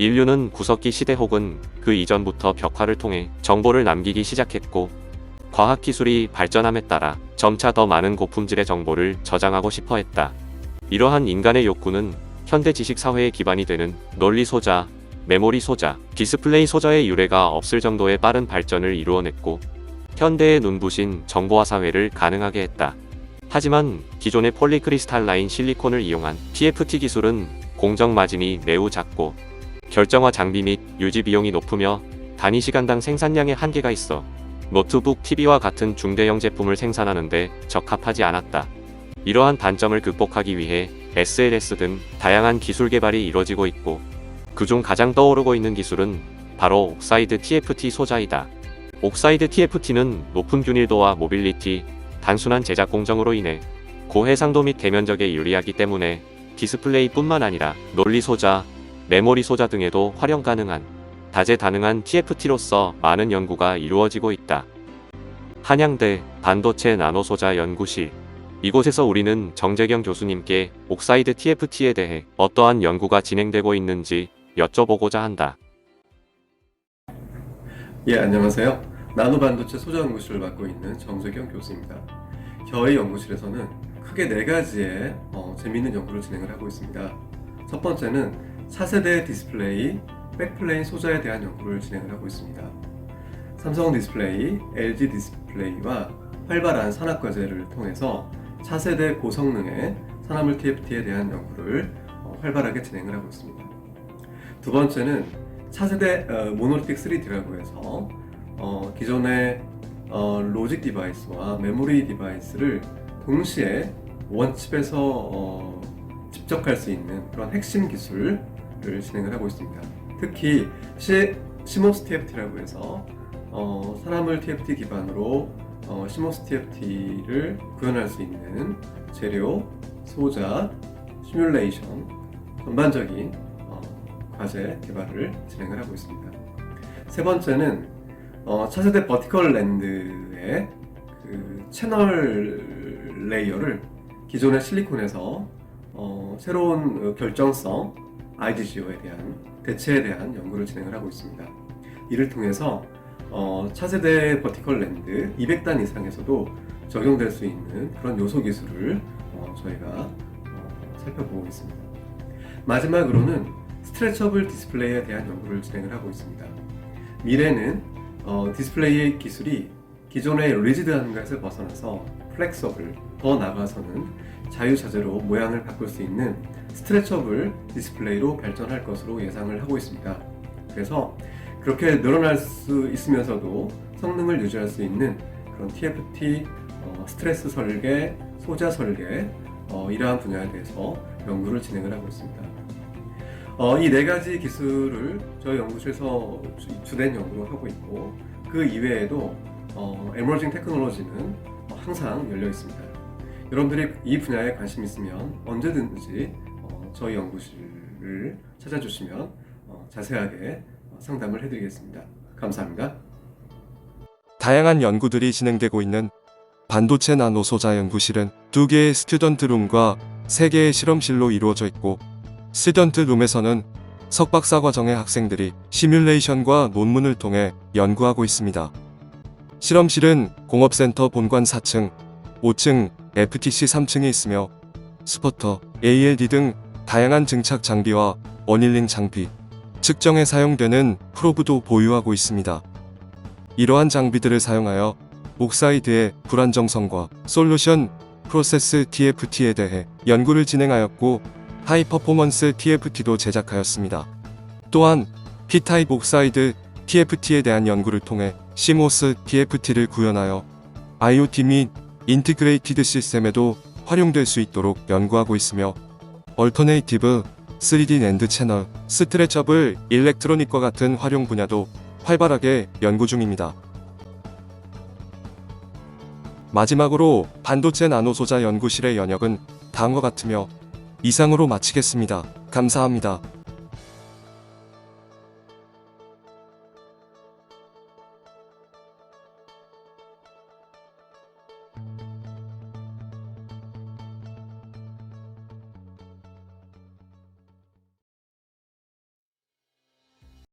인류는 구석기 시대 혹은 그 이전부터 벽화를 통해 정보를 남기기 시작했고 과학기술이 발전함에 따라 점차 더 많은 고품질의 정보를 저장하고 싶어 했다. 이러한 인간의 욕구는 현대 지식 사회의 기반이 되는 논리 소자, 메모리 소자, 디스플레이 소자의 유래가 없을 정도의 빠른 발전을 이루어냈고 현대의 눈부신 정보화 사회를 가능하게 했다. 하지만 기존의 폴리크리스탈라인 실리콘을 이용한 TFT 기술은 공정 마진이 매우 작고 결정화 장비 및 유지 비용이 높으며 단위 시간당 생산량의 한계가 있어 노트북, TV와 같은 중대형 제품을 생산하는데 적합하지 않았다. 이러한 단점을 극복하기 위해 SLS 등 다양한 기술 개발이 이뤄지고 있고 그중 가장 떠오르고 있는 기술은 바로 옥사이드 TFT 소자이다. 옥사이드 TFT는 높은 균일도와 모빌리티, 단순한 제작 공정으로 인해 고해상도 및 대면적에 유리하기 때문에 디스플레이뿐만 아니라 논리 소자, 메모리 소자 등에도 활용 가능한 다재다능한 TFT로서 많은 연구가 이루어지고 있다. 한양대 반도체 나노소자 연구실 이곳에서 우리는 정재경 교수님께 옥사이드 TFT에 대해 어떠한 연구가 진행되고 있는지 여쭤보고자 한다. 예, 안녕하세요. 나노반도체 소자 연구실을 맡고 있는 정재경 교수입니다. 저희 연구실에서는 크게 네 가지의 어, 재미있는 연구를 진행을 하고 있습니다. 첫 번째는 차세대 디스플레이, 백플레인 소자에 대한 연구를 진행을 하고 있습니다. 삼성 디스플레이, LG 디스플레이와 활발한 산업과제를 통해서 차세대 고성능의 산화물 TFT에 대한 연구를 어, 활발하게 진행을 하고 있습니다. 두 번째는 차세대 어, 모노리틱 3D라고 해서 어, 기존의 어, 로직 디바이스와 메모리 디바이스를 동시에 원칩에서 어, 집적할 수 있는 그런 핵심 기술 을 진행을 하고 있습니다. 특히 시, 시모스 TFT라고 해서 어, 산화물 TFT 기반으로 어, 시모스 TFT를 구현할 수 있는 재료, 소자, 시뮬레이션 전반적인 어, 과제 개발을 진행을 하고 있습니다. 세 번째는 어, 차세대 버티컬 랜드의 그 채널 레이어를 기존의 실리콘에서 어, 새로운 어, 결정성 IGGO에 대한 대체에 대한 연구를 진행을 하고 있습니다. 이를 통해서 어, 차세대 버티컬 랜드 200단 이상에서도 적용될 수 있는 그런 요소 기술을 어, 저희가 어, 살펴보고 있습니다. 마지막으로는 스트레처블 디스플레이에 대한 연구를 진행을 하고 있습니다. 미래는 어, 디스플레이 기술이 기존의 리지드한 것을 벗어나서 플렉서블, 더 나아가서는 자유자재로 모양을 바꿀 수 있는 스트레처블 디스플레이로 발전할 것으로 예상을 하고 있습니다. 그래서 그렇게 늘어날 수 있으면서도 성능을 유지할 수 있는 그런 TFT, 어, 스트레스 설계, 소자 설계 어, 이러한 분야에 대해서 연구를 진행을 하고 있습니다. 어, 이 네 가지 기술을 저희 연구실에서 주- 주된 연구를 하고 있고 그 이외에도 어, 에머징 테크놀로지는 항상 열려 있습니다. 여러분들이 이 분야에 관심 있으면 언제든지 어, 저희 연구실을 찾아주시면 어, 자세하게 어, 상담을 해드리겠습니다. 감사합니다. 다양한 연구들이 진행되고 있는 반도체 나노 소자 연구실은 두 개의 스튜던트 룸과 세 개의 실험실로 이루어져 있고 스튜던트 룸에서는 석박사 과정의 학생들이 시뮬레이션과 논문을 통해 연구하고 있습니다. 실험실은 공업센터 본관 4층, 5층, FTC 3층에 있으며 스포터, ALD 등 다양한 증착 장비와 어닐링 장비, 측정에 사용되는 프로브도 보유하고 있습니다. 이러한 장비들을 사용하여 옥사이드의 불안정성과 솔루션 프로세스 TFT에 대해 연구를 진행하였고 하이 퍼포먼스 TFT도 제작하였습니다. 또한 P타입 옥사이드 TFT에 대한 연구를 통해 시모스 TFT를 구현하여 IoT 및 인티그레이티드 시스템에도 활용될 수 있도록 연구하고 있으며 얼터네이티브 3D 랜드 채널, 스트레처블 일렉트로닉과 같은 활용 분야도 활발하게 연구 중입니다. 마지막으로 반도체 나노소자 연구실의 연역은 다음과 같으며 이상으로 마치겠습니다. 감사합니다.